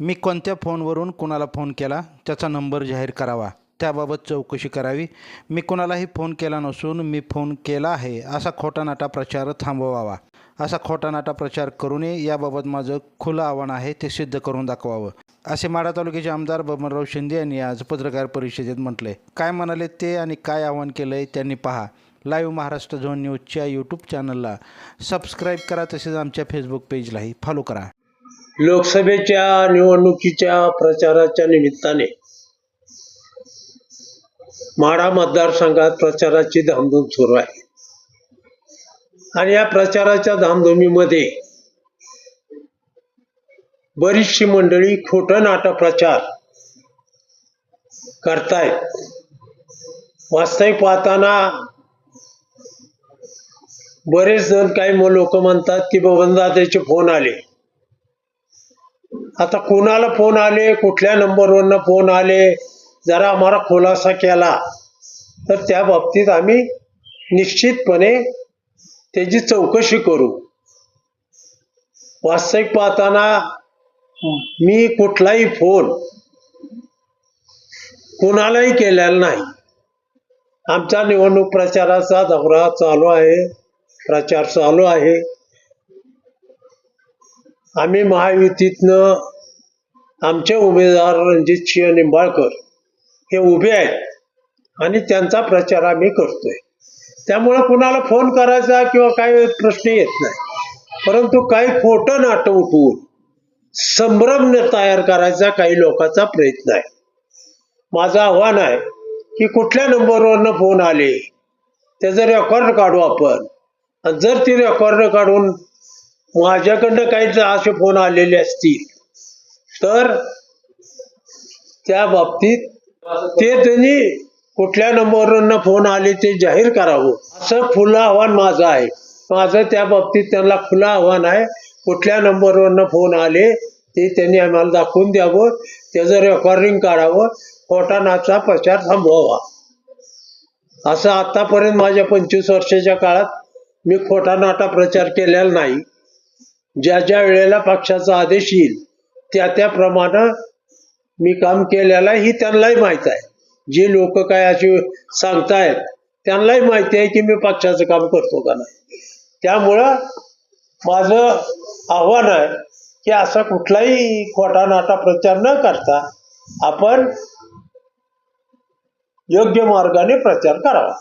मी कोणत्या फोनवरून कुणाला फोन केला त्याचा नंबर जाहीर करावा. त्याबाबत चौकशी करावी. मी कुणालाही फोन केला नसून मी फोन केला आहे. असा खोटानाटा प्रचार थांबवावा. असा खोटा नाटा प्रचार करू नये. याबाबत माझं खुलं आव्हान आहे ते सिद्ध करून दाखवावं. असे माढा तालुक्याचे आमदार बबनराव शिंदे यांनी आज पत्रकार परिषदेत म्हटले. काय म्हणाले ते आणि काय आव्हान केलं आहे त्यांनी पहा. लाईव्ह महाराष्ट्र झोन न्यूजच्या यूट्यूब चॅनलला सबस्क्राईब करा तसेच आमच्या फेसबुक पेजलाही फॉलो करा. लोकसभेच्या निवडणुकीच्या प्रचाराच्या निमित्ताने माढा मतदारसंघात प्रचाराची धामधूम सुरू आहे. आणि या प्रचाराच्या धामधुमीमध्ये बरीचशी मंडळी खोट नाटक प्रचार करतायत. वास्तविक पाहताना बरेच जण काही लोक म्हणतात की बबनदादाचे फोन आले. आता कोणाला फोन आले कुठल्या नंबरवरनं फोन आले जरा आम्हाला खुलासा केला तर त्या बाबतीत आम्ही निश्चितपणे त्याची चौकशी करू. वास्तविक पाहताना मी कुठलाही फोन कुणालाही केलेला नाही. आमचा निवडणूक प्रचाराचा दौरा चालू आहे प्रचार चालू आहे. आम्ही महायुतीतनं आमचे उमेदवार रणजित सिंह निंबाळकर हे उभे आहेत आणि त्यांचा प्रचार आम्ही करतोय. त्यामुळे कुणाला फोन करायचा किंवा काही प्रश्न येत नाही. परंतु काही खोटं नाटं उठवून संभ्रम तयार करायचा काही लोकांचा प्रयत्न आहे. माझं आव्हान आहे की कुठल्या नंबरवरनं फोन आले त्याचं रेकॉर्ड काढू आपण. आणि जर ती रेकॉर्ड काढून माझ्याकडनं काही असे फोन आलेले असतील तर त्या बाबतीत ते त्यांनी कुठल्या नंबरवरनं फोन आले ते जाहीर करावं. असं खुलं आव्हान माझं आहे. माझं त्या बाबतीत त्यांना खुलं आव्हान आहे. कुठल्या नंबरवरनं फोन आले ते त्यांनी आम्हाला दाखवून द्यावं. त्याचं रेकॉर्डिंग काढावं. खोटा नाचा प्रचार थांबवावा. असं आतापर्यंत माझ्या पंचवीस वर्षाच्या काळात मी खोटा नाटा प्रचार केलेला नाही. ज्या ज्या वेळेला पक्षाचा आदेश येईल त्या त्याप्रमाणे मी काम केलेलं आहे ही त्यांनाही माहीत आहे. जे लोक काय असे सांगतायत त्यांनाही माहिती आहे की मी पक्षाचं काम करतो का नाही. त्यामुळं माझं आव्हान आहे की असा कुठलाही खोटा नाटा प्रचार न करता आपण योग्य मार्गाने प्रचार करावा.